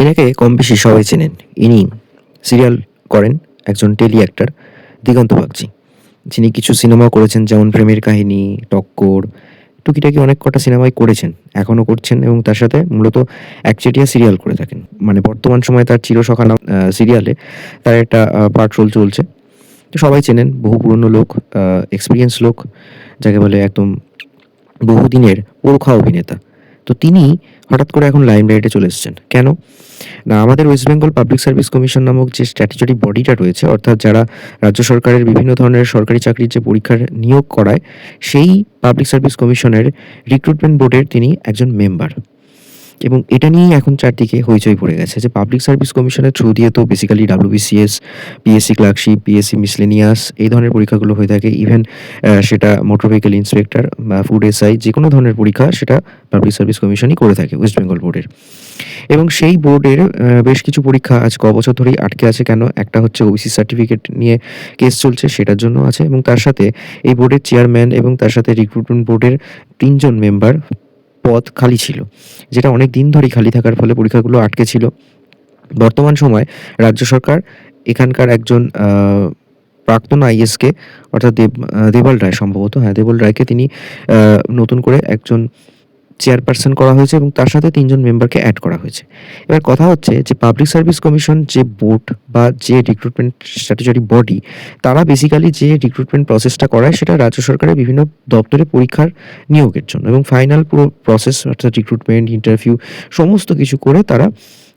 এনাকে কম বেশি সবাই চেনেন। ইনি সিরিয়াল করেন একজন টেলি অ্যাক্টর, দিগন্ত বাগচি, যিনি কিছু সিনেমা করেছেন, যেমন প্রেমের কাহিনী, টক্কর, টুকিটাকি অনেক কটা সিনেমাই করেছেন, এখনও করছেন এবং তার সাথে মূলত একচেটিয়া সিরিয়াল করে থাকেন। মানে বর্তমান সময়ে তার চিরসখা নাম সিরিয়ালে তার একটা পার্ট রোল চলছে। তো সবাই চেনেন, বহু পুরনো লোক এক্সপিরিয়েন্স লোক, যাকে বলে একদম বহুদিনের ওরখা অভিনেতা। তো তিনি হঠাৎ করে এখন লাইমলাইটে চলে এসেছেন। কেন? না, আমাদের West Bengal Public Service Commission নামক যে স্ট্র্যাটেজরি বডিটা রয়েছে, অর্থাৎ যারা রাজ্য সরকারের বিভিন্ন ধরনের সরকারি চাকরির যে পরীক্ষার নিয়োগ করায়, সেই পাবলিক সার্ভিস কমিশনের রিক্রুটমেন্ট বোর্ডের তিনি একজন মেম্বার এবং এটা নিয়েই এখন চারদিকে হইচই পড়ে গেছে যে পাবলিক সার্ভিস কমিশনের থ্রু দিয়ে তো basically WBCS PSC clerkship PSC miscellaneous এই ধরনের পরীক্ষাগুলো হয়ে থাকে। ইভেন সেটা মোটর ভেহিকেল ইন্সপেক্টর বা ফুড এসআই যে কোনো ধরনের পরীক্ষা সেটা পাবলিক সার্ভিস কমিশনই করে থাকে ওয়েস্ট বেঙ্গল বোর্ডের এবং সেই বোর্ডের বেশ কিছু পরীক্ষা আজ ক বছর ধরেই আটকে আছে কেন? একটা হচ্ছে ওবিসি সার্টিফিকেট নিয়ে কেস চলছে, সেটার জন্য আছে এবং তার সাথে এই বোর্ডের চেয়ারম্যান এবং তার সাথে রিক্রুটমেন্ট বোর্ডের তিনজন মেম্বার পদ খালি ছিল, যেটা অনেক দিন ধরেই খালি থাকার ফলে পরীক্ষাগুলো আটকে ছিল। বর্তমান সময় রাজ্য সরকার এখানকার একজন প্রাক্তন আইএসকে অর্থাৎ দেব দেবাল রায় সম্ভবত হ্যাঁ দেবল রায়কে তিনি নতুন করে একজন চেয়ারপারসন করা হয়েছে এবং তার সাথে তিনজন মেম্বারকে অ্যাড করা হয়েছে। এবার কথা হচ্ছে যে পাবলিক সার্ভিস কমিশন যে বোর্ড বা যে রিক্রুটমেন্ট স্ট্র্যাটেজারি বডি তারা বেসিক্যালি যে রিক্রুটমেন্ট প্রসেসটা করায় সেটা রাজ্য সরকারের বিভিন্ন দপ্তরে পরীক্ষার নিয়োগের জন্য এবং ফাইনাল পুরো প্রসেস অর্থাৎ রিক্রুটমেন্ট ইন্টারভিউ সমস্ত কিছু করে তারা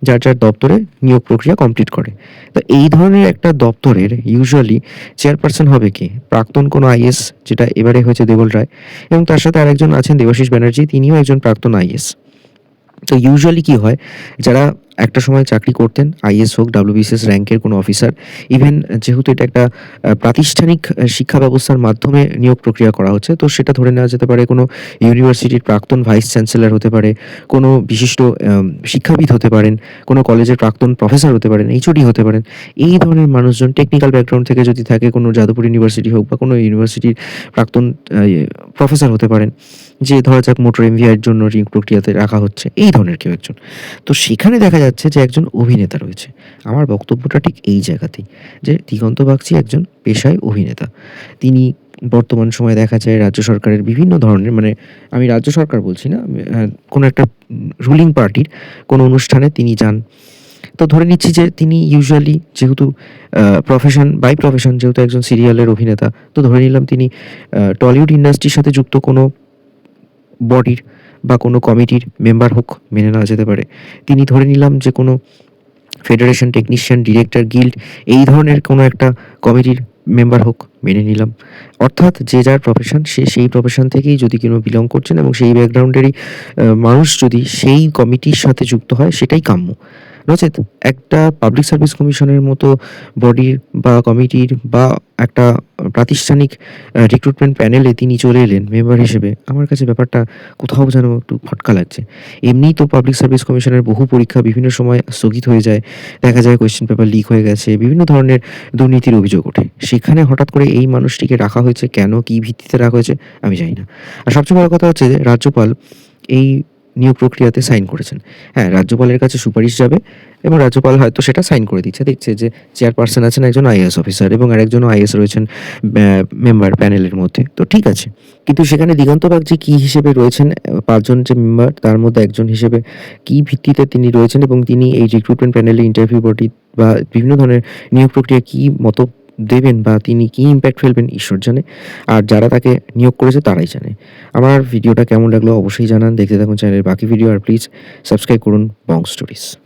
যার যার দপ্তরে নিয়োগ প্রক্রিয়া কমপ্লিট করে। তো এই ধরনের একটা দপ্তরের ইউজুয়ালি চেয়ারপারসন হবে কি? প্রাক্তন কোনো আইএস যেটা এবারে হয়েছে দেবল রায়, এবং তার সাথে আরেকজন আছেন দেবাশিস ব্যানার্জি, তিনিও একজন প্রাক্তন আইএস তো ইউজুয়ালি কি হয়, যারা একটা সময় চাকরি করতেন, আইএস হোক, ডাব্লিউবিসিএস র্যাঙ্কের কোনো অফিসার। ইভেন যেহেতু এটা একটা প্রাতিষ্ঠানিক শিক্ষা ব্যবস্থার মাধ্যমে নিয়োগ প্রক্রিয়া করা হচ্ছে, তো সেটা ধরে নেওয়া যেতে পারে কোনো ইউনিভার্সিটির প্রাক্তন ভাইস চ্যান্সেলর হতে পারে, কোনো বিশিষ্ট শিক্ষাবিদ হতে পারেন, কোনো কলেজের প্রাক্তন প্রফেসর হতে পারেন, এইচওডি হতে পারেন। এই ধরনের মানুষজন টেকনিক্যাল ব্যাকগ্রাউন্ড থেকে যদি থাকে কোনো যাদবপুর ইউনিভার্সিটি হোক বা কোনো ইউনিভার্সিটির প্রাক্তন প্রফেসর হতে পারেন, যে ধরা যাক মোটর এমভিআইয়ের জন্য রিং প্রক্রিয়াতে রাখা হচ্ছে, এই ধরনের কেউ একজন। তো সেখানে দেখা যাচ্ছে যে একজন অভিনেতা রয়েছে। আমার বক্তব্যটা ঠিক এই জায়গাতেই, যে দিগন্ত বাগচি একজন পেশায় অভিনেতা। তিনি বর্তমান সময়ে দেখা যায় রাজ্য সরকারের বিভিন্ন ধরনের মানে আমি রাজ্য সরকার বলছি না কোনো একটা রুলিং পার্টির কোনো অনুষ্ঠানে তিনি যান। তো ধরে নিচ্ছি যে তিনি ইউজুয়ালি যেহেতু প্রফেশন বাই প্রফেশন যেহেতু একজন সিরিয়ালের অভিনেতা, তো ধরে নিলাম তিনি টলিউড ইন্ডাস্ট্রির সাথে যুক্ত কোনো বডির বা কোনো কমিটির মেম্বার হোক, মেনে নেওয়া যেতে পারে। তিনি ধরে নিলাম যে কোনো ফেডারেশন টেকনিশিয়ান ডিরেক্টর গিল্ড এই ধরনের কোনো একটা কমিটির মেম্বার হোক, মেনে নিলাম। অর্থাৎ যে যার প্রফেশন সে সেই প্রফেশন থেকেই যদি কোনো বিলং করছেন এবং সেই ব্যাকগ্রাউন্ডেরই মানুষ যদি সেই কমিটির সাথে যুক্ত হয়, সেটাই কাম্য। নচেত একটা পাবলিক সার্ভিস কমিশনের মতো বডির বা কমিটির বা একটা প্রাতিষ্ঠানিক রিক্রুটমেন্ট প্যানেলে তিনি চলে এলেন মেম্বার হিসেবে। আমার কাছে ব্যাপারটা কোথাও যেন একটু খটকা লাগছে। এমনিই তো পাবলিক সার্ভিস কমিশনের বহু পরীক্ষা বিভিন্ন সময় স্থগিত হয়ে যায়। দেখা যায় কোয়েশ্চেন পেপার লিক হয়ে গেছে, বিভিন্ন ধরনের দুর্নীতির অভিযোগ ওঠে। সেখানে হঠাৎ করে এই মানুষটিকে রাখা হয়েছে কেন, কী ভিত্তিতে রাখা হয়েছে, আমি জানি না। আর সবচেয়ে বড় কথা হচ্ছে যে রাজ্যপাল এই নিয়োগ প্রক্রিয়াতে সাইন করেছেন। হ্যাঁ রাজ্যপালের কাছে সুপারিশ যাবে এবং রাজ্যপাল হয়তো সেটা সাইন করে দিচ্ছে। দেখছে যে চেয়ারপারসন আছেন একজন আইএস অফিসার এবং আরেকজন আইএস রয়েছেন মেম্বার প্যানেলের মধ্যে। তো ঠিক আছে। কিন্তু সেখানে দিগন্ত বাগজি কী হিসেবে রয়েছেন? পাঁচজন যে মেম্বার, তার মধ্যে একজন হিসেবে কী ভিত্তিতে তিনি রয়েছেন এবং তিনি এই রিক্রুটমেন্ট প্যানেলে ইন্টারভিউ বডি বা বিভিন্ন ধরনের নিয়োগ প্রক্রিয়া কী মতো দেবেন বা তিনি কী ইম্প্যাক্ট ফেলবেন ঈশ্বর জানে। আর যারা তাকে নিয়োগ করেছে তারাই জানে। আমার ভিডিওটা কেমন লাগল অবশ্যই জানান। দেখতে থাকুন চ্যানেলের বাকি ভিডিও আর প্লিজ সাবস্ক্রাইব করুন বং স্টোরিজ